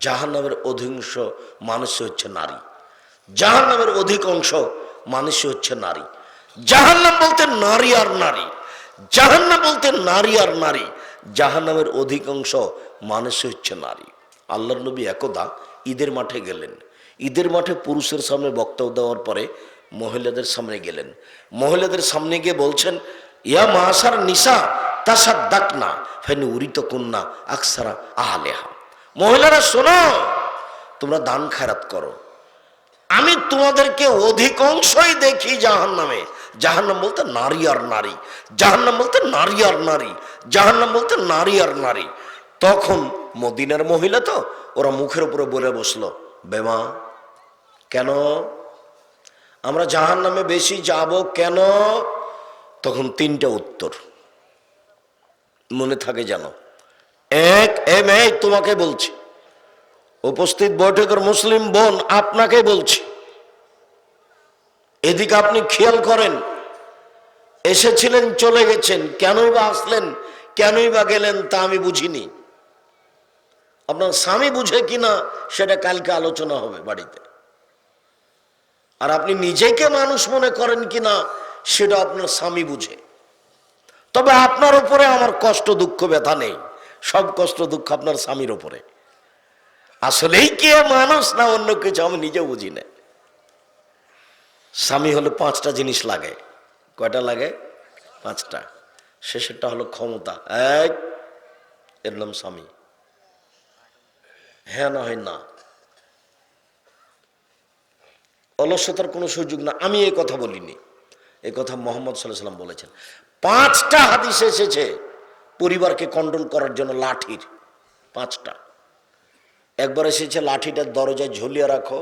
জাহান নামের অধিকাংশ মানুষই হচ্ছে নারী। জাহান নামের অধিকাংশ মানুষই হচ্ছে নারী। জাহান্নাম বলতে নারী আর নারী। জাহান্নাম বলতে নারী আর নারী। জাহান্নামের অধিকাংশ মানুষই হচ্ছে নারী। আল্লাহ নবী একদা ঈদের মাঠে গেলেন। ঈদের মাঠে পুরুষের সামনে বক্তব্য দেওয়ার পরে মহিলাদের সামনে গেলেন। মহিলাদের সামনে গিয়ে বলছেন, ইয়া নিসা তাসার ডাক না ফেন উরিত কন্যা আকসারা আহলেহা। মহিলারা, শোনো, তোমরা দান খারাত করো। আমি তোমাদেরকে অধিকাংশই দেখি জাহান নামে জাহান্নাম বলতে নারী আর নারী। জাহান্নাম বলতে নারী আর নারী। জাহান্নাম বলতে নারী আর নারী। তখন মদিনার মহিলা তো, ওরা মুখের উপরে বলে বসল, বেমা, কেন? আমরা জাহান নামে বেশি যাব কেন? তখন তিনটা উত্তর। মনে থাকে জানো এক এম এই তোমাকে বলছি। উপস্থিত বৈঠকের মুসলিম বোন আপনাকে বলছি। এদিকে আপনি খেয়াল করেন, এসেছিলেন, চলে গেছেন, কেনই বা আসলেন, কেনই বা গেলেন তা আমি বুঝিনি। আপনার স্বামী বুঝে কিনা সেটা কালকে আলোচনা হবে বাড়িতে। আর আপনি নিজেকে মানুষ মনে করেন কিনা সেটা আপনার স্বামী বুঝে। তবে আপনার উপরে আমার কষ্ট, দুঃখ, ব্যথা নেই। সব কষ্ট দুঃখ আপনার স্বামীর ওপরে। আসলেই কে মানুষ না অন্য কিছু আমি নিজে বুঝি না। স্বামী হলে পাঁচটা জিনিস লাগে। কয়টা লাগে? পাঁচটা। শেষেরটা হলো ক্ষমতা। এক এর নাম স্বামী। হ্যাঁ না হয় না। অলসতার কোনো সুযোগ না। আমি এই কথা বলিনি। এই কথা মোহাম্মদ সাল্লাহ সাল্লাম বলেছেন। পাঁচটা হাদিস এসেছে। পরিবারকে কন্ট্রোল করার জন্য লাঠির, পাঁচটা। একবার এসেছে লাঠিটার দরজায় ঝুলিয়ে রাখো।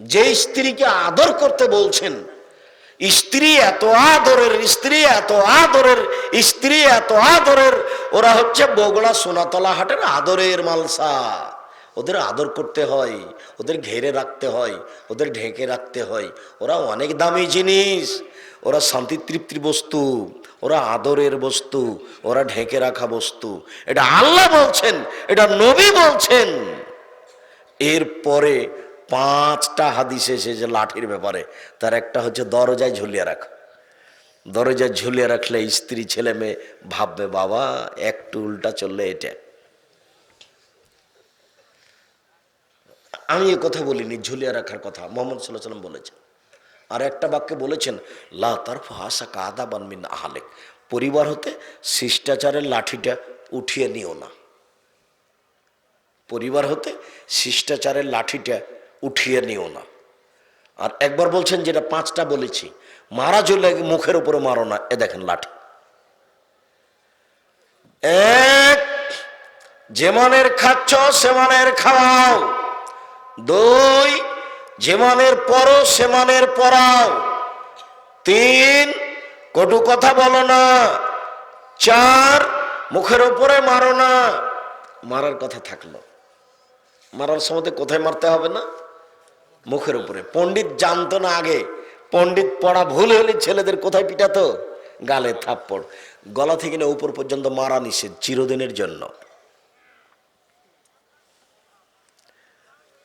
যে স্ত্রীকে আদর করতে বলছেন, স্ত্রী এত আদরের, স্ত্রী এত আদরের, স্ত্রী এত আদরের, ওরা হচ্ছে বগুড়া সোনাতলা হাটের আদরের মালসা। ওদের আদর করতে হয়, ওদের ঘেরে রাখতে হয়, ওদের ঢেকে রাখতে হয়। ওরা অনেক দামি জিনিস, ওরা শান্তি তৃপ্তির বস্তু। ওরা আদরের বস্তু, ওরা ঢেকে রাখা বস্তু। এটা আল্লাহ বলছেন, এটা নবী বলছেন। এরপরে পাঁচটা হাদিস এসেছে লাঠির ব্যাপারে। তার একটা হচ্ছে দরজায় ঝুলিয়ে রাখা। দরজায় ঝুলিয়ে রাখলে স্ত্রী, ছেলে, মেয়ে ভাববে, বাবা, একটু উল্টা চললে এটা। আমি এ কথা বলিনি, ঝুলিয়ে রাখার কথা। মোহাম্মদ সাল্লাহ সাল্লাম বলেছেন। আর একটা বাক্যে বলেছেন, লা তার ফাঁসা কাদা বানমিন আহালেক। পরিবার হতে শিষ্টাচারের লাঠিটা উঠিয়ে নিও না। পরিবার হতে শিষ্টাচারের লাঠিটা উঠিয়ে নিও না। আর একবার বলছেন যেটা পাঁচটা বলেছি, মারা চলে মুখের উপরে মারো না, এ দেখেন লাঠি। এক যেমানের খাচ্ছ সেমানের খাওয়াও। দুই যেমনের পরো সেমানের পরাও। তিন, কটু কথা বলো না। চার, মুখের উপরে মারো না। মারার কথা থাকল। মারার সময় কোথায় মারতে হবে না? মুখের উপরে। পণ্ডিত জানতো না আগে। পণ্ডিত পড়া ভুল হলে ছেলেদের কোথায় পিটাতো? গালে থাপ্পড়। গলা থেকে না উপর পর্যন্ত মারা নিষেধ চিরদিনের জন্য।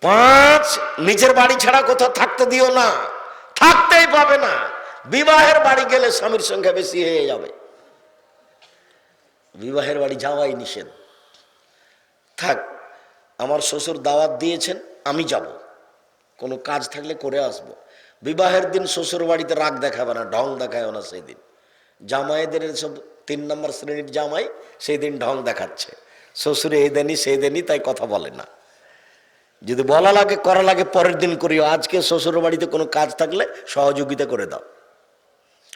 পাঁচ, নিজের বাড়ি ছাড়া কোথাও থাকতে দিও না। থাকতেই পাবে না। বিবাহের বাড়ি গেলে স্বামীর সংখ্যা বেশি হয়ে যাবে। বিবাহের বাড়ি যাওয়াই নিষেধ। থাক, আমার শ্বশুর দাওয়াত দিয়েছেন, আমি যাব। কোনো কাজ থাকলে করে আসব। বিবাহের দিন শ্বশুর বাড়িতে রাগ দেখাবে না, ঢং দেখায় না সেই দিন জামাইদের সব তিন নম্বর শ্রেণির জামাই সেই দিন ঢং দেখাচ্ছে। শ্বশুরে এই দেনই সেই দেনই তাই কথা বলে না। যদি বলা লাগে, করা লাগে, পরের দিন করিও। আজকে শ্বশুর বাড়িতে কোনো কাজ থাকলে সহযোগিতা করে দাও।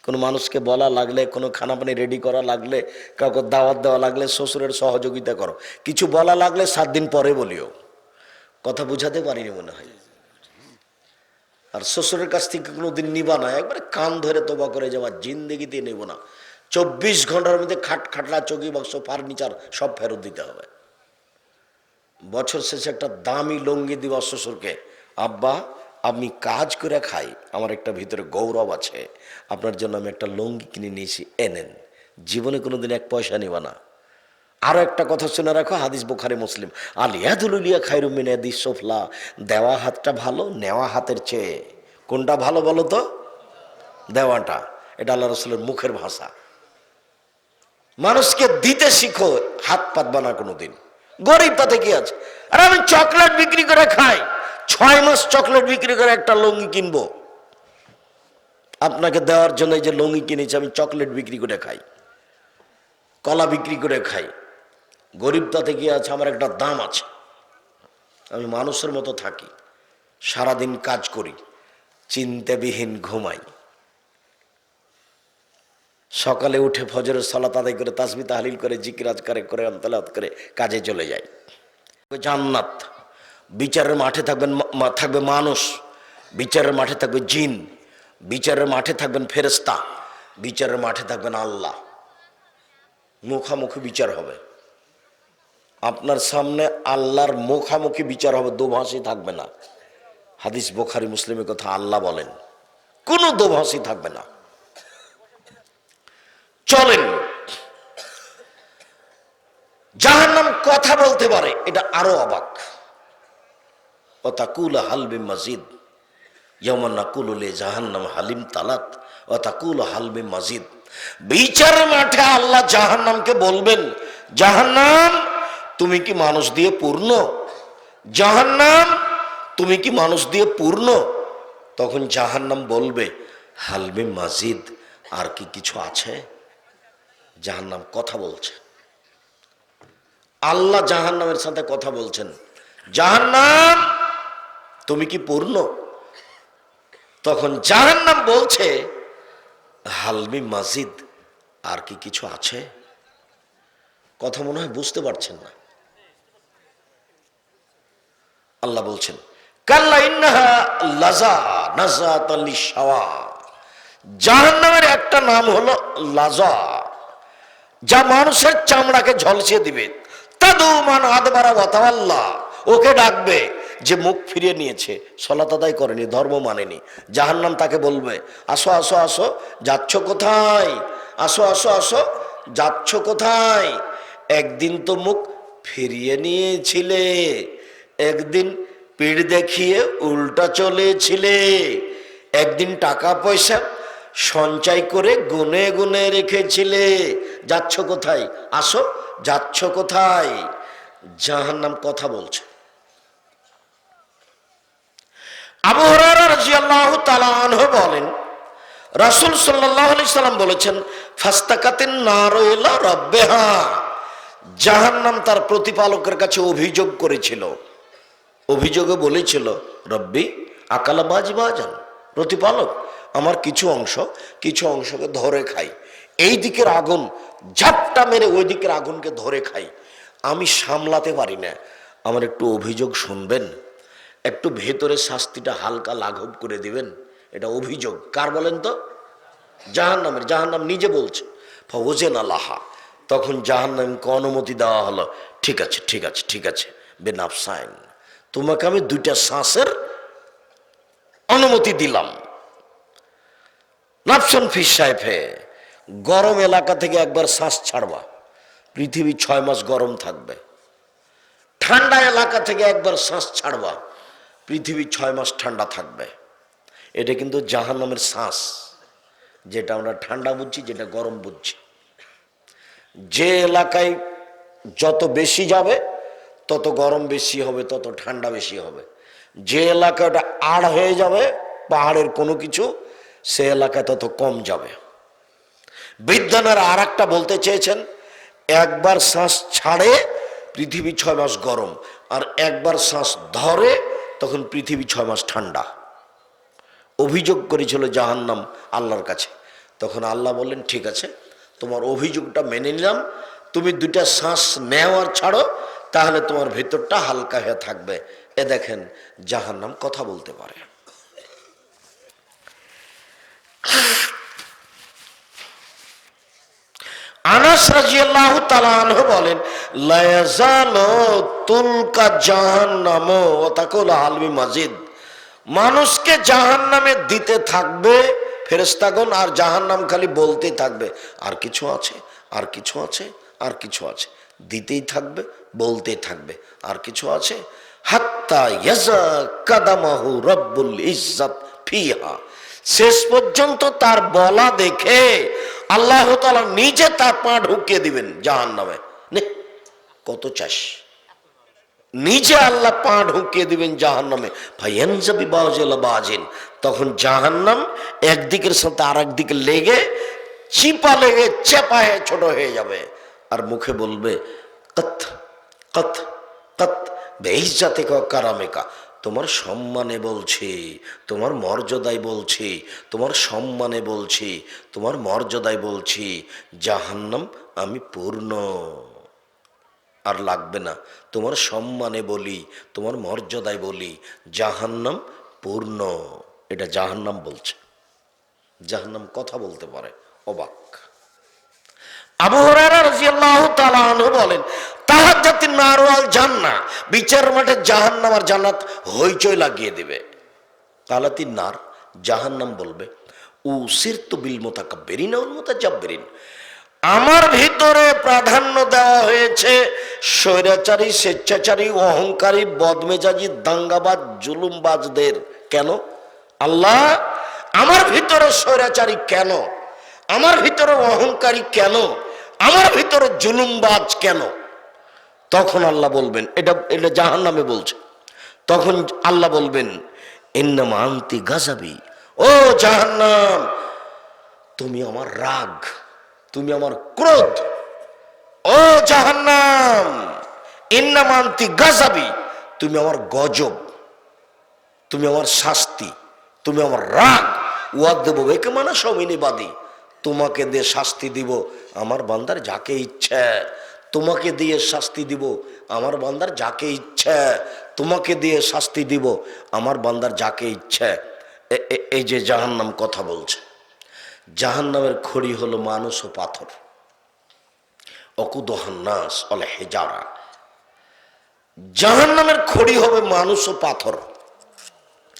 কোনো মানুষকে বলা লাগলে, কোনো খানা পানি রেডি করা লাগলে, কাউকে দাওয়াত দেওয়া লাগলে শ্বশুরের সহযোগিতা করো। কিছু বলা লাগলে সাত দিন পরে বলিও। কথা বুঝাতে পারিনি মনে হয়। আর শ্বশুরের কাছ থেকে কোনো দিন নিবা না। একবারে কান ধরে তোবা করে যাওয়া জিন্দগিতে নেব না। চব্বিশ ঘণ্টার মধ্যে খাট খাটলা, চকি বাক্স, ফার্নিচার সব ফেরত দিতে হবে। বছর শেষে একটা দামি লঙ্গি দিবা শ্বশুরকে। আব্বা আমি কাজ করে খাই, আমার একটা ভিতরে গৌরব আছে। আপনার জন্য আমি একটা লঙ্গি কিনে নিয়েছি এনেন জীবনে কোনো দিন এক পয়সা নিবা না। আরও একটা কথা শুনে রাখো, হাদিস বোখারে, মুসলিম। আলিয়াদুলিয়া খাইরুমিনাদি সোফলা। দেওয়া হাতটা ভালো, নেওয়া হাতের চেয়ে। কোনটা ভালো বলো তো? দেওয়াটা। এটা আল্লাহ রসুলের মুখের ভাষা। মানুষকে দিতে শিখো হাত পাতবা না কোনোদিন। গরিব তাতে কি আছে? আর আমি চকলেট বিক্রি করে খাই। ছয় মাস চকলেট বিক্রি করে একটা লুঙ্গি কিনবো। আপনাকে দেওয়ার জন্য যে লুঙ্গি কিনেছি, আমি চকলেট বিক্রি করে খাই। কলা বিক্রি করে খাই। গরিব তাতে কি আছে? আমার একটা দাম আছে। আমি মানুষের মতো থাকি। সারাদিন কাজ করি। চিন্তাবিহীন ঘুমাই। সকালে উঠে ফজরের সলাত আদায় করে তাসবি তাহলিল করে জিকিরাজ করে করে অন্তলাত করে কাজে চলে যায়। জান্নাত। বিচারের মাঠে থাকবেন থাকবে মানুষ। বিচারের মাঠে থাকবে জিন। বিচারের মাঠে থাকবেন ফেরেস্তা বিচারের মাঠে থাকবেন আল্লাহ। মুখামুখি বিচার হবে। আপনার সামনে আল্লাহর মুখামুখি বিচার হবে, দোভাষী থাকবে না। হাদিস বোখারি, মুসলিমের কথা আল্লাহ বলেন। কোনো দোভাষী থাকবে না। চলেন। যাহার নাম কথা বলতে পারে, এটা আরও অবাক। ও তাকুল হালবে মসজিদ যেমন নাকুলে জাহান্নাম হালিম তালাত। ও তাকুল হালবে মসজিদ বিচার মাঠে আল্লাহ জাহান্নামকে বলবেন, জাহান্নাম, তুমি কি মানুষ দিয়ে পূর্ণ? জাহান্নাম, তুমি কি মানুষ দিয়ে পূর্ণ? তখন জাহান্নাম বলবে হালবে মসজিদ আর কি কিছু আছে? জাহান্নাম কথা বলছে। আল্লাহ জাহান্নামের সাথে কথা বলছেন। জাহান্নাম, তুমি কি পূর্ণ? তখন জাহান্নাম বলছে, হালমি মসজিদ আর কি কিছু আছে? কথা মনে হয় বুঝতে পারছেন না। আল্লাহ বলছেন, কাল্লা ইন্নাহা জাহান্নামের একটা নাম হলো লাজা। যা মানুষের চামড়াকে ঝলসিয়ে দিবে তাদু মান আদবারা ওয়াতাওয়াল্লাহ ওকে ডাকবে যে মুখ ফিরিয়ে নিয়েছে সলাত আদায় করেনি, ধর্ম মানেনি। জাহান্নাম তাকে বলবে, আসো আসো আসো, যাচ্ছ কোথায়? আসো আসো আসো, যাচ্ছ কোথায়? একদিন তো মুখ ফিরিয়ে নিয়েছিলে, একদিন পিঠ দেখিয়ে উল্টা চলেছিলে, একদিন টাকা পয়সা সঞ্চয় করে গুনে গুনে রেখেছিলে যাচ্ছ কোথায়? আসো, যাচ্ছ কোথায়? জাহান্নাম কথা বলছে। বলেন, রাসূল সাল্লাম বলেছেন রাব্বিহা। জাহান্নাম তার প্রতিপালকের কাছে অভিযোগ করেছিল। অভিযোগে বলেছিল, রব্বি, আকালা বাজ বাজান প্রতিপালক আমার কিছু অংশ, কিছু অংশকে ধরে খাই। এই দিকের আগুন, ঝাপটা মেরে ওই দিকের আগুনকে ধরে খাই। আমি সামলাতে পারি না। আমার একটু অভিযোগ শুনবেন? একটু ভেতরে শাস্তিটা হালকা লাঘব করে দিবেন? এটা অভিযোগ। কার বলেন তো? জাহান্নামের, জাহান্নাম নিজে বলছে। ফওজেন আল্লাহা তখন জাহান্নামকে অনুমতি দেওয়া হলো। ঠিক আছে ঠিক আছে ঠিক আছে। বেনাফ সাইন তোমাকে আমি দুইটা শ্বাসের অনুমতি দিলাম। নাফসন ফিস সাহেফে গরম এলাকা থেকে একবার শ্বাস ছাড়বা। পৃথিবী ছয় মাস গরম থাকবে। ঠান্ডা এলাকা থেকে একবার শ্বাস ছাড়বা। পৃথিবী ছয় মাস ঠান্ডা থাকবে। এটা কিন্তু জাহান্নামের শ্বাস, যেটা আমরা ঠান্ডা বুঝছি, যেটা গরম বুঝছি। যে এলাকায় যত বেশি যাবে, তত গরম বেশি হবে, তত ঠান্ডা বেশি হবে। যে এলাকায় ওটা আড় হয়ে যাবে, পাহাড়ের কোনো কিছু সে এলাকায় তত কম যাবে। বিজ্ঞানের আর একটা বলতে চেয়েছেন, একবার শ্বাস ছাড়ে পৃথিবী ছয় মাস গরম, আর একবার শ্বাস ধরে তখন পৃথিবী ছয় মাস ঠান্ডা। অভিযোগ করেছিল জাহান্নাম আল্লাহর কাছে। তখন আল্লাহ বললেন, ঠিক আছে, তোমার অভিযোগটা মেনে নিলাম। তুমি দুইটা শ্বাস নেওয়ার ছাড়ো, তাহলে তোমার ভেতরটা হালকা হয়ে থাকবে। এ দেখেন, জাহান্নাম কথা বলতে পারে। আনাস রাজিয়াল্লাহু তাআলা বলেন তাকুল মাজিদ। মানুষকে জাহান্নামে দিতে থাকবে ফেরেশতাগণ আর জাহান্নাম খালি বলতে থাকবে। আর কিছু আছে, আর কিছু আছে, আর কিছু আছে। দিতেই থাকবে, বলতেই থাকবে। আর কিছু আছে, হাত্তা কাদামাহু রব্বুল ইজ্জাত ফিহা। শেষ পর্যন্ত তার বলা দেখে আল্লাহ তাআলা নিজে তার পা ঢুকিয়ে দিবেন জাহান নামে কত চাষ নিজে আল্লাহ পা ঢুকিয়ে দিবেন জাহান নামে ভাইয়ানজাবি বাজেন। তখন জাহান্নাম একদিকের সাথে আর একদিকে লেগে, চিপা লেগে, চেপা হয়ে, ছোট হয়ে যাবে। আর মুখে বলবে, কত কত কত বেইজাতে কারামেকা। তোমার সম্মানে বলছি, তোমার মর্যাদায় বলছি, তোমার সম্মানে বলছি, তোমার মর্যাদায় বলছি, জাহান্নাম আমি পূর্ণ। আর লাগবে না, তোমার সম্মানে বলি, তোমার মর্যাদায় বলি, জাহান্নাম পূর্ণ। এটা জাহান্নাম বলছে। জাহান্নাম কথা বলতে পারে, অবাক। বিচার জাহান্নাম আর লাগিয়ে নার, জাহান্নাম বলবে আমার ভিতরে প্রাধান্য দেওয়া হয়েছে স্বৈরাচারী, স্বেচ্ছাচারী, অহংকারী, বদমেজাজি, দাঙ্গাবাজ, জুলুমবাজদের। কেন? আল্লাহ, আমার ভিতরে স্বৈরাচারী কেন? আমার ভিতরে অহংকারী কেন? আমার ভিতরে জুলুমবাজ কেন? তখন আল্লাহ বলবেন, এটা এটা জাহান নামে বলছে। তখন আল্লাহ বলবেন এন্নামা আন্তি গাজাবি ও জাহান্নাম, তুমি আমার রাগ, তুমি আমার ক্রোধ। ও জাহান্নাম ইন্নামান্তি গাজাবি তুমি আমার গজব, তুমি আমার শাস্তি, তুমি আমার রাগ। উয়াদ দেবো একে মানে সমিনীবাদী। তোমাকে দিয়ে শাস্তি দিব। আমার বান্দার যাকে ইচ্ছে, তোমাকে দিয়ে শাস্তি দিব। আমার বান্দার যাকে ইচ্ছে, তোমাকে দিয়ে শাস্তি দিব। আমার বান্দার যাকে ইচ্ছে। এই যে জাহান্নাম কথা বলছে, জাহান্নামের খড়ি হলো মানুষ ও পাথর। অকুদহান্নাস অলে হেজারা। জাহান্নামের খড়ি হবে মানুষ ও পাথর।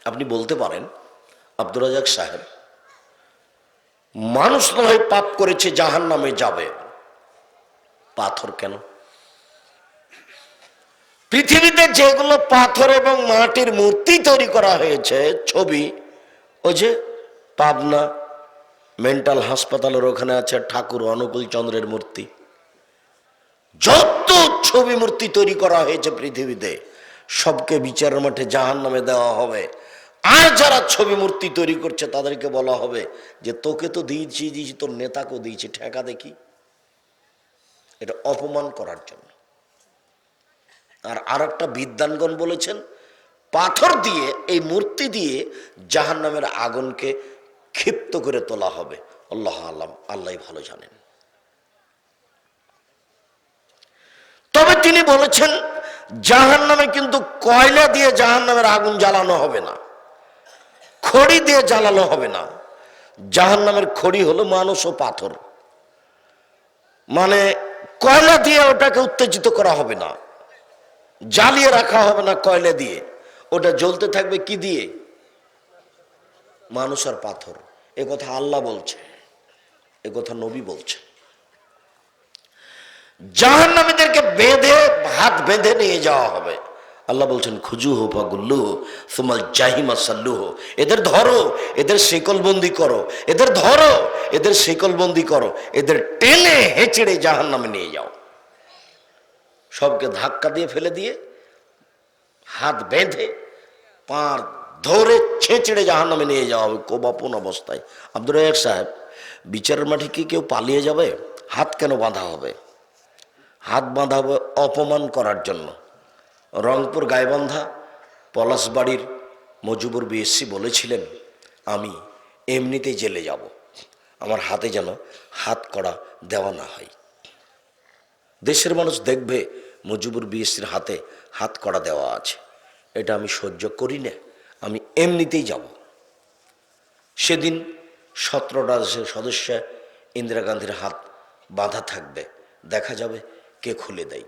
আপনি বলতে পারেন, আব্দুর রাজাক সাহেব মানুষ নয়, পাপ করেছে জাহান নামে যাবে। পাথর কেন? পৃথিবীতে যেগুলো পাথর এবং মাটির মূর্তি তৈরি করা হয়েছে, ছবি, ওই যে পাবনা মেন্টাল হাসপাতালের ওখানে আছে ঠাকুর অনুকূল চন্দ্রের মূর্তি। যত ছবি মূর্তি তৈরি করা হয়েছে পৃথিবীতে, সবকে বিচারের মাঠে জাহান নামে দেওয়া হবে। আর যারা ছবি মূর্তি তৈরি করছে তাদেরকে বলা হবে যে তোকে তো দিয়েছি দিয়েছি তোর নেতাকেও দিয়েছি, ঠেকা দেখি। এটা অপমান করার জন্য। আর আর একটা বিদ্যানগণ বলেছেন, পাথর দিয়ে, এই মূর্তি দিয়ে জাহান নামের আগুনকে ক্ষিপ্ত করে তোলা হবে। আল্লাহ আল্লাহ আল্লাহ ভালো জানেন। তবে তিনি বলেছেন জাহান নামে কিন্তু কয়লা দিয়ে জাহান নামের আগুন জ্বালানো হবে না। খড়ি দিয়ে জ্বালানো হবে না। জাহান নামের খড়ি হলো মানুষ ও পাথর। মানে কয়লা দিয়ে ওটাকে উত্তেজিত করা হবে না। জ্বালিয়ে রাখা হবে না কয়লা দিয়ে। ওটা জ্বলতে থাকবে কি দিয়ে? মানুষ আর পাথর। এ কথা আল্লাহ বলছে। এ কথা নবী বলছে। জাহান নামীদেরকে বেঁধে, হাত বেঁধে নিয়ে যাওয়া হবে। আল্লাহ বলছেন খুজু হো ফাগুল্লু হো সুমাল জাহিমা সাল্লু হো এদের ধরো, এদের শিকলবন্দি করো, এদের ধরো, এদের শিকলবন্দি করো, এদের টেনে হেঁচড়ে জাহান নামে নিয়ে যাও। সবকে ধাক্কা দিয়ে ফেলে দিয়ে, হাত বেঁধে পার ধরে ছেঁচড়ে জাহান নামে নিয়ে যাওয়া হবে কোবাপন অবস্থায়। আব্দুর রাজাক সাহেব, বিচারের মাঠে কি কেউ পালিয়ে যাবে? হাত কেন বাঁধা হবে? হাত বাঁধা হবে অপমান করার জন্য। রংপুর গাইবান্ধা পলাশবাড়ির মজুবুর বিএসসি বলেছিলেন, আমি এমনিতেই জেলে যাব। আমার হাতে যেন হাত করা দেওয়া না হয়। দেশের মানুষ দেখবে মজিবুর বিএসসির হাতে হাত করা দেওয়া আছে। এটা আমি সহ্য করি না, আমি এমনিতেই যাব। সেদিন সতেরোটা দেশের সদস্য ইন্দিরা গান্ধীর হাত বাঁধা থাকবে, দেখা যাবে কে খুলে দেয়।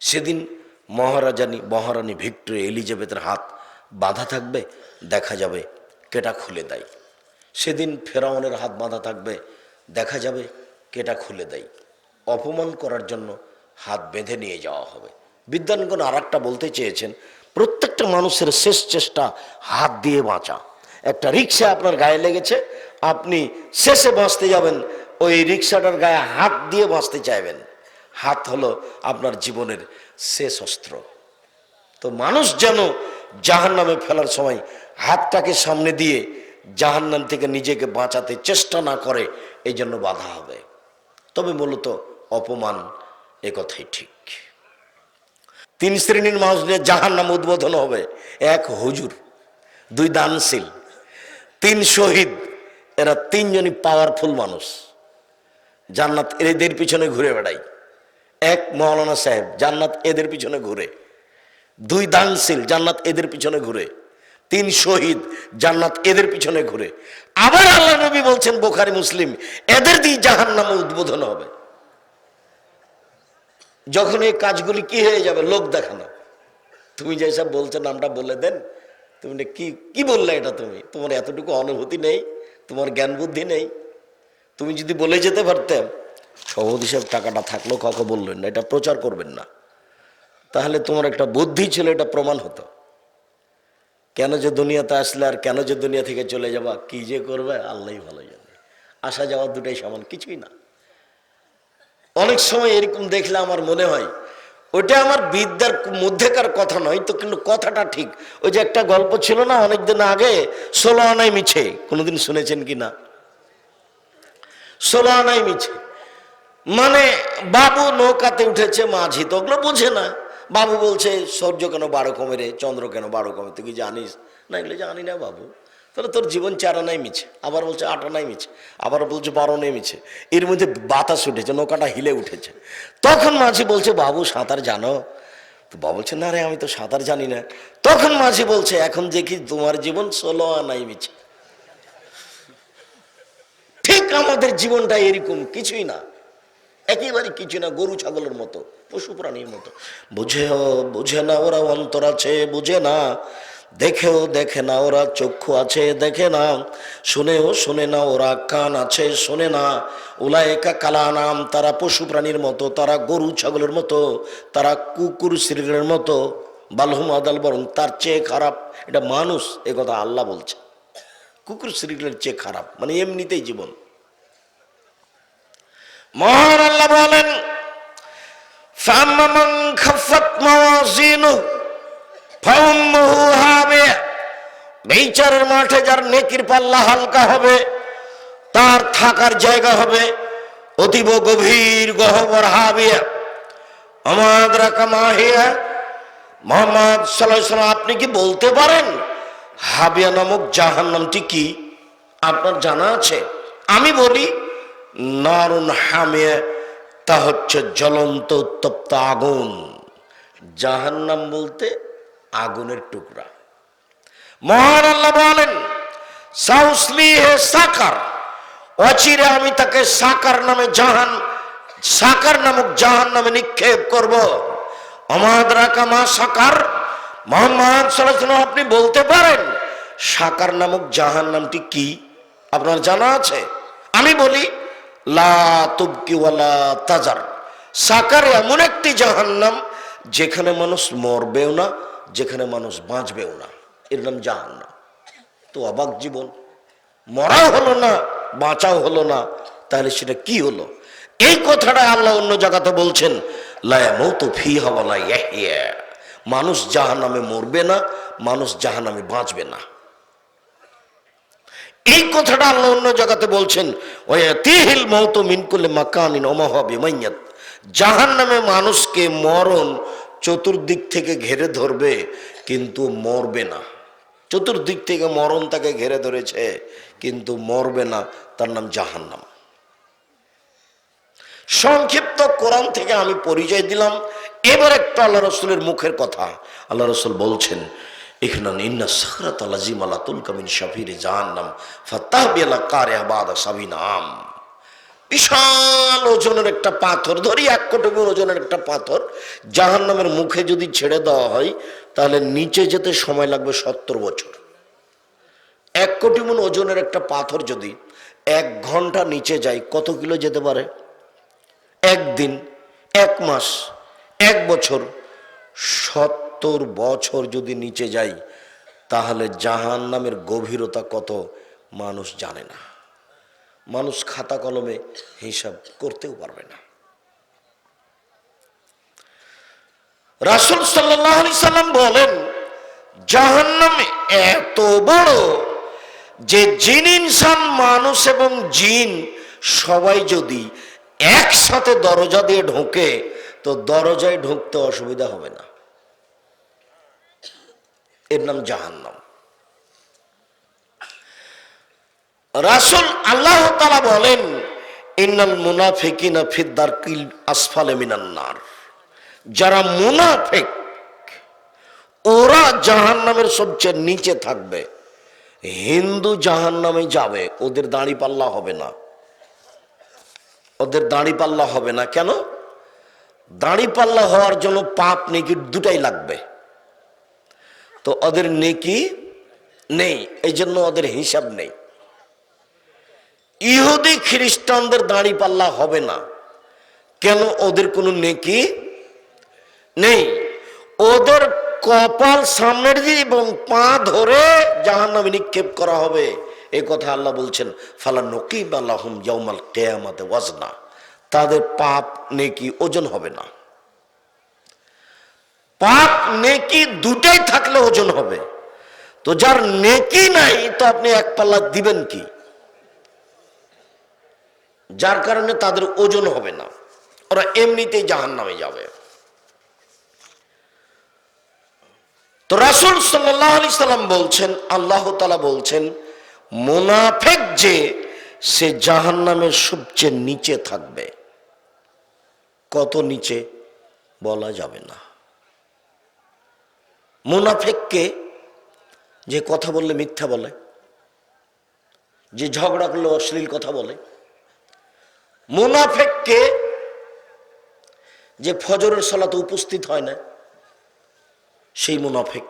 সেদিন মহারাজানি, মহারানী ভিক্টোরিয়া এলিজাবেথের হাত বাঁধা থাকবে, দেখা যাবে কেটা খুলে দেয়। সেদিন ফেরাউনের হাত বাঁধা থাকবে, দেখা যাবে কেটা খুলে দেয়। অপমান করার জন্য হাত বেঁধে নিয়ে যাওয়া হবে। বিদ্যানগণ আর বলতে চেয়েছেন, প্রত্যেকটা মানুষের শেষ চেষ্টা হাত দিয়ে বাঁচা। একটা রিক্সা আপনার গায়ে লেগেছে, আপনি শেষে বাঁচতে যাবেন, ওই রিক্সাটার গায়ে হাত দিয়ে বাঁচতে চাইবেন। হাত হলো আপনার জীবনের শেষ অস্ত্র তো মানুষ যেন জাহান নামে ফেলার সময় হাতটাকে সামনে দিয়ে জাহান নাম থেকে নিজেকে বাঁচাতে চেষ্টা না করে, এই জন্য বাধা হবে। তবে মূলত অপমান এ কথাই ঠিক। তিন শ্রেণির মানুষ নিয়ে জাহান নাম উদ্বোধন হবে এক হুজুর, দুই দানশীল, তিন শহীদ, এরা তিনজনই পাওয়ারফুল মানুষ। জান্নাত এদের পিছনে ঘুরে বেড়ায়। এক মৌলানা সাহেব জান্নাত এদের পিছনে ঘুরে। দুই দানশীল জান্নাত এদের পিছনে ঘুরে। তিন শহীদ জান্নাত এদের পিছনে ঘুরে। আবার আল্লাহ নবী বলছেন, বোখারি মুসলিম, এদের দিয়ে জাহান নামে উদ্বোধন হবে। যখন এই কাজগুলি কি হয়ে যাবে, লোক দেখানো তুমি যেসব বলছো, নামটা বলে দেন। তুমি কি কি বললে এটা তুমি? তোমার এতটুকু অনুভূতি নেই, তোমার জ্ঞান বুদ্ধি নেই। তুমি যদি বলে যেতে পারতেন সভাপতি সাহেব টাকাটা থাকল কাউকে বললেন না, এটা প্রচার করবেন না। তাহলে তোমার একটা বুদ্ধি ছিল, এটা প্রমাণ হতো। কেন যে দুনিয়াতে আসলে আর কেন যে দুনিয়া থেকে চলে যাবা, কি যে করবে আল্লাহ ভালো জানে। আসা যাওয়া দুটাই সমান, কিছুই না। অনেক সময় এরকম দেখলে আমার মনে হয় ওটা আমার বিদ্যার মধ্যেকার কথা নয়, তো কিন্তু কথাটা ঠিক। ওই যে একটা গল্প ছিল না, অনেকদিন আগে ষোলো আনাই মিছে, কোনোদিন শুনেছেন কি না? ষোলো আনাই মিছে। মানে বাবু নৌকাতে উঠেছে মাঝি, তো ওগুলো বোঝে না। বাবু বলছে, সূর্য কেন বারো কমেরে, চন্দ্র কেন বারো কমে তুই কি জানিস? না, এগুলো জানি না বাবু। তাহলে তোর জীবন চার আনাই মিছে, আবার বলছে আট আনাই মিছে, আবার বলছে বারো আনাই মিছে। এর মধ্যে বাতাস উঠেছে, নৌকাটা হিলে উঠেছে। তখন মাঝি বলছে, বাবু, সাঁতার জানো? তো বাবা বলছে, না রে, আমি তো সাঁতার জানি না। তখন মাঝি বলছে, এখন দেখি তোমার জীবন ষোলো আনাই মিছে। ঠিক আমাদের জীবনটা এরকম, কিছুই না। একেবারে কিছু না, গরু, ছাগলের মতো, পশু প্রাণীর মতো। বুঝেও, বুঝে না ওরা অন্তর আছে, বুঝে না। দেখেও, দেখে না ওরা চক্ষু আছে, দেখে না। শুনেও, শুনে না ওরা কান আছে, শোনে না। উলায়কা কালা নাম তারা পশু প্রাণীর মতো, তারা গরু, ছাগলের মতো, তারা কুকুর শ্রীরের মতো। বালহুম আদাল বরং তার চেয়ে খারাপ। এটা মানুষ, এ কথা আল্লাহ বলছে। কুকুর শ্রীরের চেয়ে খারাপ মানে এমনিতেই জীবন। মহান আল্লাহ বলেন ফাম্মামান খাফাত মাওয়াজিনু, ফাউম্মুহু হাবিয়া বিচারের মাঠে যার নেকির পাল্লা হালকা হবে, তার থাকার জায়গা হবে অতীব গভীর গহবর হাবিয়া আমাদ রাকামাহিয়া মোহাম্মদ সাল্লাহ আপনি কি বলতে পারেন হাবিয়া নামক জাহান নামটি কি আপনার জানা আছে? আমি বলি নারুন হামিয়া, তা হচ্ছে জ্বলন্ত উত্তপ্ত আগুন। জাহান্নাম বলতে আগুনের টুকরা। মহান আল্লাহ বলেন সাউসলি হে সাকার। অচিরে আমি তাকে সাকার নামে জাহান, সাকার নামক জাহান নামে নিক্ষেপ করব। অমাদরা কামা সাকার। মোহাম্মদ সাল্লাহ আপনি বলতে পারেন, সাকার নামক জাহান নামটি কি? আপনার জানা আছে? আমি বলি লা তাজার। সাকার এমন একটি জাহান্নাম যেখানে মানুষ মরবেও না, যেখানে মানুষ বাঁচবেও না। এর নাম জাহান্নাম। তো অবাক জীবন। মরাও হলো না, বাঁচাও হলো না, তাহলে সেটা কি হলো? এই কথাটা আল্লাহ অন্য জায়গাতে বলছেন লায়ামৌত ফি ইয়াহিয়া মানুষ মরবে না, মানুষ জাহান্নামে বাঁচবে না। এই কথাটা আল্লাহ অন্য জায়গাতে বলছেন ওয়াতিহিল মৌত মিনকুলে মাকানিন জাহান নামে মানুষকে মরণ চতুর্দিক থেকে ঘেরে ধরবে, কিন্তু মরবে না। চতুর্দিক থেকে মরণ তাকে ঘেরে ধরেছে, কিন্তু মরবে না, তার নাম জাহান্নাম। সংক্ষিপ্ত কোরআন থেকে আমি পরিচয় দিলাম। এবার একটা আল্লাহ রসুলের মুখের কথা। আল্লাহ রসুল বলছেন এখানে ইন্না সাকরাত আলাজিম আলাতুল কামিন শাফির জাহান্নাম ফাত্তাহ বিয়ালা কারে আবাদ সাবিনাম। বিশাল ওজনের একটা পাথর, ধরি এক কোটি ওজনের একটা পাথর জাহান্নামের মুখে যদি ছেড়ে দেওয়া হয়, তাহলে নিচে যেতে সময় লাগবে সত্তর বছর। এক কোটি মন ওজনের একটা পাথর যদি এক ঘণ্টা নিচে যায়, কত কিলো যেতে পারে? একদিন, এক মাস, এক বছর সত্তর বছর যদি নিচে যাই, তাহলে জাহান নামের গভীরতা কত মানুষ জানে না। মানুষ খাতা কলমে হিসাব করতেও পারবে না। রাসুল সাল্লি সাল্লাম বলেন, জাহান্নামে এত বড় যে জিন, ইনসান, মানুষ এবং জিন সবাই যদি একসাথে দরজা দিয়ে ঢোকে, তো দরজায় ঢুকতে অসুবিধা হবে না। এর নাম জাহান্নাম। রাসুল আল্লাহ তালা বলেন, ইন্নাল মুনাফিকিনা ফিদ্দার কিল আসফালে মিনান্নার যারা মুনাফেক, ওরা জাহান নামের সবচেয়ে নিচে থাকবে। হিন্দু জাহান নামে যাবে, ওদের দাঁড়ি পাল্লা হবে না। ওদের দাঁড়ি পাল্লা হবে না। কেন? দাঁড়ি পাল্লা হওয়ার জন্য পাপ নেকি দুটাই লাগবে। তো ওদের নেকি নেই এই জন্য ওদের হিসাব নেই। ইহুদি খ্রিস্টানদের দাঁড়ি পাল্লা হবে না। কেন ওদের কোনো নেকি নেই? ওদের কপাল সামনের দিয়ে এবং পা ধরে জাহান নামে নিক্ষেপ করা হবে। এই কথা আল্লাহ বলছেন, ফালা নকিব আল্লাহম জাউমাল কেয়ামাতে ওয়াজনা। তাদের পাপ, নেকি, ওজন হবে না। পাপ নেকি দুটাই থাকলে ওজন হবে। তো যার নেকি নাই, তো আপনি এক পাল্লা দিবেন কি? যার কারণে তাদের ওজন হবে না। ওরা এমনিতেই জাহান নামে যাবে। তো রাসুল সাল্লাহ আলি সাল্লাম বলছেন, আল্লাহ তালা বলছেন, মোনাফেক যে, সে জাহান নামের সবচেয়ে নিচে থাকবে। কত নিচে? বলা যাবে না। মুনাফেককে যে কথা বললে মিথ্যা বলে, যে ঝগড়া করলে অশ্লীল কথা বলে, মুনাফেককে যে ফজরের সলাতে উপস্থিত হয় না, সেই মুনাফেক।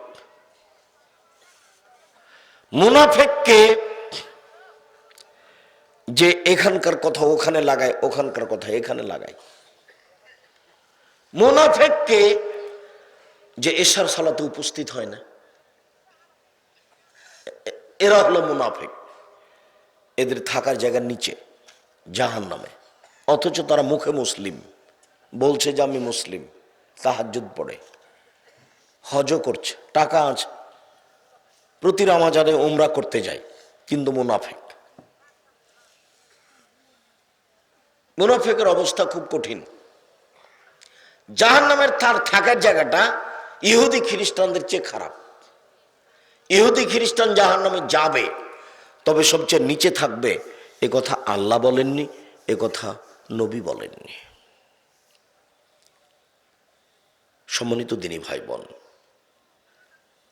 মুনাফেককে যে এখানকার কথা ওখানে লাগায়, ওখানকার কথা এখানে লাগায়। মুনাফেককে যে এশার সালাতে উপস্থিত হয় না। এরা হলো মুনাফেক। এদের থাকার জায়গার নিচে জাহান নামে অথচ তারা মুখে মুসলিম। বলছে যে আমি মুসলিম। তাহাজ্জুদ পড়ে। হজও করছে। টাকা আছে। প্রতি রামাজানে উমরা করতে যায়, কিন্তু মুনাফেক। মুনাফেকের অবস্থা খুব কঠিন। জাহান নামের তার থাকার জায়গাটা ইহুদি খ্রিস্টানদের চেয়ে খারাপ। ইহুদি খ্রিস্টান জাহান নামে যাবে, তবে সবচেয়ে নিচে থাকবে এ কথা আল্লাহ বলেননি, এ কথা নবী বলেননি। সম্মানিত দিনী ভাই বোন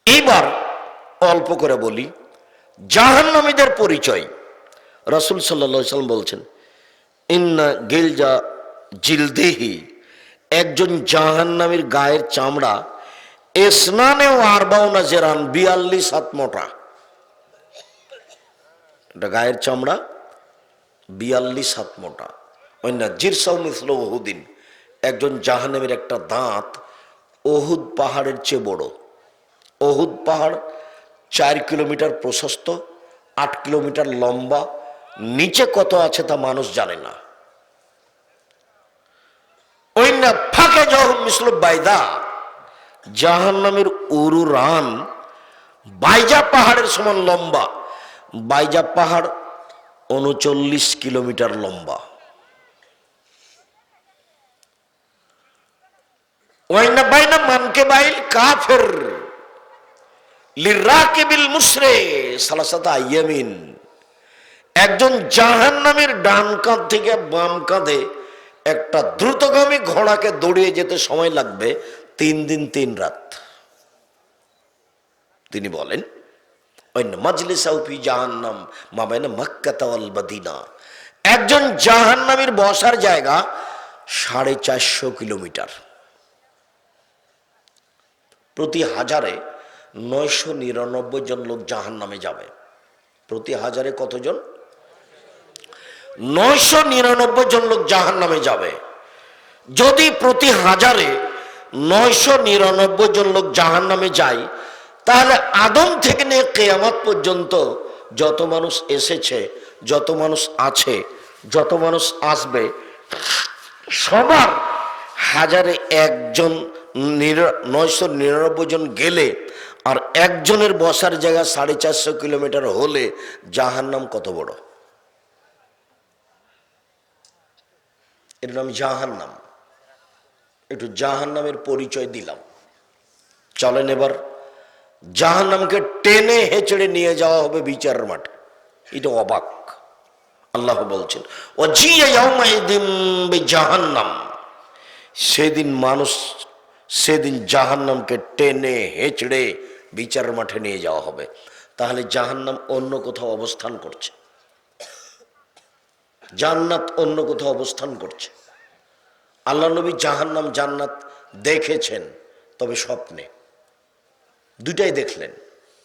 এইবার অল্প করে বলি, জাহান্নামীদের পরিচয়। রাসুল সাল্লা সাল্লাম বলছেন, ইন্না গিলজা জিলদেহি একজন জাহান্নামীর গায়ের চামড়া এসনানে ও আরবাউনা জেরান, বিয়াল্লিশ হাত মোটা। এটা গায়ের চামড়া, বিয়াল্লিশ হাত মোটা। অন্য জিরসাউ মিসল ওহুদিন একজন জাহান্নামীর একটা দাঁত ওহুদ পাহাড়ের চেয়ে বড়। অহুদ পাহাড় চার কিলোমিটার প্রশস্ত, আট কিলোমিটার লম্বা, নিচে কত আছে তা মানুষ জানে না। ওই না ফাঁকে যখন মিশল বাইদা জাহান নামের উরু রান বাইজা পাহাড়ের সমান লম্বা। বাইজা পাহাড় উনচল্লিশ কিলোমিটার লম্বা। ওয়াইনা বাইনা মানকে বাইল কাফের লিরাকিবিল মুসরে সালাসাতা আইয়ামিন। একজন জাহান্নামের ডান কাঁধ থেকে বাম কাঁধে একটা দ্রুতগামী ঘোড়াকে দৌড়িয়ে যেতে সময় লাগবে। তিন দিন, তিন রাত। তিনি বলেন, অন্য মাজলিস আউফি জাহান্নাম মামাইনা মক্কাতাওয়াল বাদিনা একজন জাহান্নামীর বসার জায়গা সাড়ে চারশো কিলোমিটার। প্রতি হাজারে নয়শো নিরানব্বই জন লোক জাহান নামে যাবে। প্রতি হাজারে কতজন? নয়শো নিরানব্বই জন লোক জাহান নামে যাবে। যদি প্রতি হাজারে নয়শো নিরানব্বই জন লোক জাহান নামে যায়, তাহলে আদম থেকে নিয়ে কেয়ামত পর্যন্ত যত মানুষ এসেছে, যত মানুষ আছে, যত মানুষ আসবে, সবার হাজারে একজন নয়শো নিরানব্বই জন গেলে আর একজনের বসার জায়গা সাড়ে চারশো কিলোমিটার হলে জাহান্নাম কত বড়? এর নাম জাহান্নাম। একটু জাহান্নামের পরিচয় দিলাম। চলেন এবার জাহান্নামকে টেনে হেঁচড়ে নিয়ে যাওয়া হবে বিচারের মাঠে। এটা অবাক। আল্লাহ বলছেন ও জাহান্নাম সেদিন মানুষ সেদিন জাহান্নামকে টেনে হেঁচড়ে বিচারের মাঠে নিয়ে যাওয়া হবে। তাহলে জাহান্নাম অন্য কোথাও অবস্থান করছে? জান্নাত অন্য কোথাও অবস্থান করছে? আল্লাহ নবী জাহান্নাম জান্নাত দেখেছেন তবে স্বপ্নে। দুটাই দেখলেন।